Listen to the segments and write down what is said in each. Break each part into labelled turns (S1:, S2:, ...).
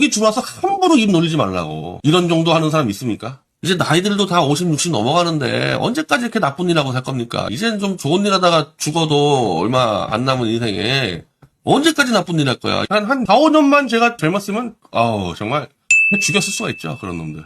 S1: 여기 들어와서 함부로 입 놀리지 말라고. 이런 정도 하는 사람 있습니까? 이제 나이들도 다 50, 60 넘어가는데 언제까지 이렇게 나쁜 일하고 살 겁니까? 이제는 좀 좋은 일 하다가 죽어도 얼마 안 남은 인생에 언제까지 나쁜 일 할 거야? 한, 한 4, 5년만 제가 젊었으면, 아우, 정말 죽였을 수가 있죠. 그런 놈들.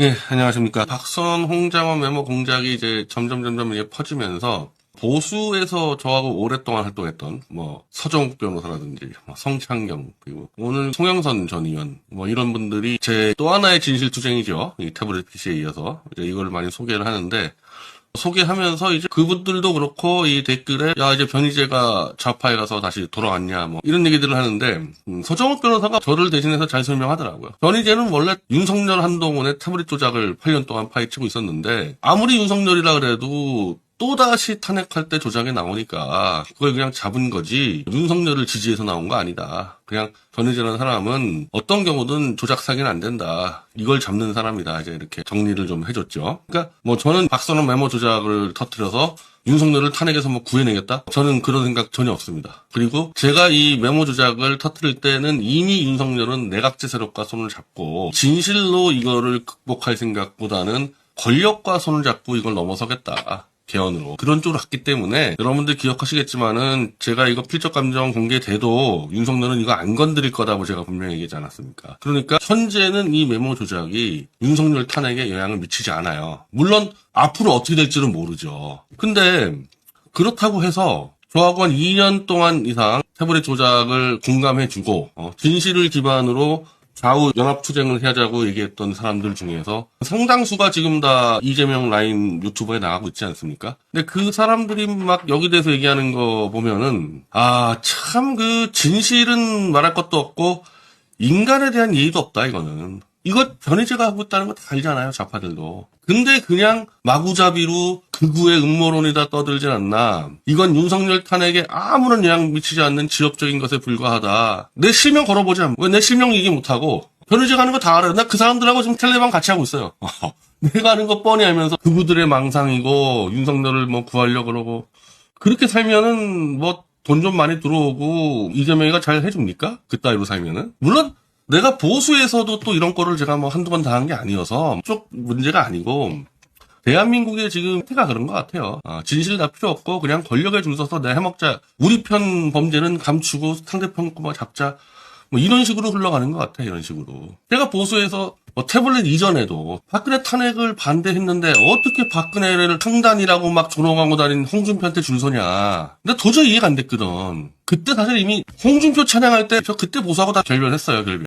S1: 예, 안녕하십니까. 박선 홍장원 메모 공작이 이제 점점 점점 이제 퍼지면서 보수에서 저하고 오랫동안 활동했던 뭐 서정욱 변호사라든지 뭐 성창경 그리고 오늘 송영선 전 의원 뭐 이런 분들이 제 또 하나의 진실투쟁이죠. 이 태블릿 PC에 이어서 이제 이걸 많이 소개를 하는데 소개하면서 이제 그분들도 그렇고 이 댓글에 야 이제 변희재가 좌파에 가서 다시 돌아왔냐 뭐 이런 얘기들을 하는데 음, 서정욱 변호사가 저를 대신해서 잘 설명하더라고요. 변희재는 원래 윤석열 한동훈의 태블릿 조작을 8년 동안 파헤치고 있었는데 아무리 윤석열이라 그래도 또다시 탄핵할 때 조작이 나오니까 그걸 그냥 잡은 거지 윤석열을 지지해서 나온 거 아니다. 그냥 변희재라는 사람은 어떤 경우든 조작 사기는 안 된다. 이걸 잡는 사람이다. 이제 이렇게 정리를 좀 해줬죠. 그러니까 뭐 저는 박선원 메모 조작을 터뜨려서 윤석열을 탄핵에서 뭐 구해내겠다? 저는 그런 생각 전혀 없습니다. 그리고 제가 이 메모 조작을 터뜨릴 때는 이미 윤석열은 내각제 세력과 손을 잡고 진실로 이거를 극복할 생각보다는 권력과 손을 잡고 이걸 넘어서겠다. 개헌으로 그런 쪽으로 갔기 때문에 여러분들 기억하시겠지만은 제가 이거 필적 감정 공개돼도 윤석열은 이거 안 건드릴 거다고 제가 분명히 얘기하지 않았습니까? 그러니까 현재는 이 메모 조작이 윤석열 탄핵에 영향을 미치지 않아요. 물론 앞으로 어떻게 될지는 모르죠. 근데 그렇다고 해서 한 2년 동안 이상 태블릿 조작을 공감해주고 어, 진실을 기반으로 좌우 연합투쟁을 하자고 얘기했던 사람들 중에서 상당수가 지금 다 이재명 라인 유튜버에 나가고 있지 않습니까? 근데 그 사람들이 막 여기 대해서 얘기하는 거 보면은 아 참 그 진실은 말할 것도 없고 인간에 대한 예의도 없다 이거는 이거 변희재가 하고 있다는 거 다 알잖아요 좌파들도 근데 그냥 마구잡이로 극우의 음모론이다 떠들진 않나. 이건 윤석열 탄핵에 아무런 영향 미치지 않는 지역적인 것에 불과하다. 내 실명 걸어보자 왜내 실명 얘기 못하고 변희재가 하는 거 다 알아요. 나 그 사람들하고 지금 텔레방 같이 하고 있어요. 내가 하는 거 뻔히 알면서 그분들의 망상이고 윤석열을 뭐 구하려고 그러고 그렇게 살면은 뭐 돈 좀 많이 들어오고 이재명이가 잘 해줍니까? 그따위로 살면은? 물론 내가 보수에서도 또 이런 거를 제가 뭐 한두 번 당한 게 아니어서 쪽 문제가 아니고 대한민국의 지금 태가 그런 것 같아요. 아, 진실 다 필요 없고 그냥 권력에 줄 서서 내 해먹자. 우리 편 범죄는 감추고 상대편 거뭐 잡자. 뭐 이런 식으로 흘러가는 것 같아 이런 식으로. 내가 보수에서 뭐 태블릿 이전에도 박근혜 탄핵을 반대했는데 어떻게 박근혜를 창단이라고 막 조롱하고 다닌 홍준표한테 줄 서냐. 근데 도저히 이해가 안 됐거든. 그때 사실 이미 홍준표 찬양할 때 저 그때 보수하고 다 결별했어요 결별.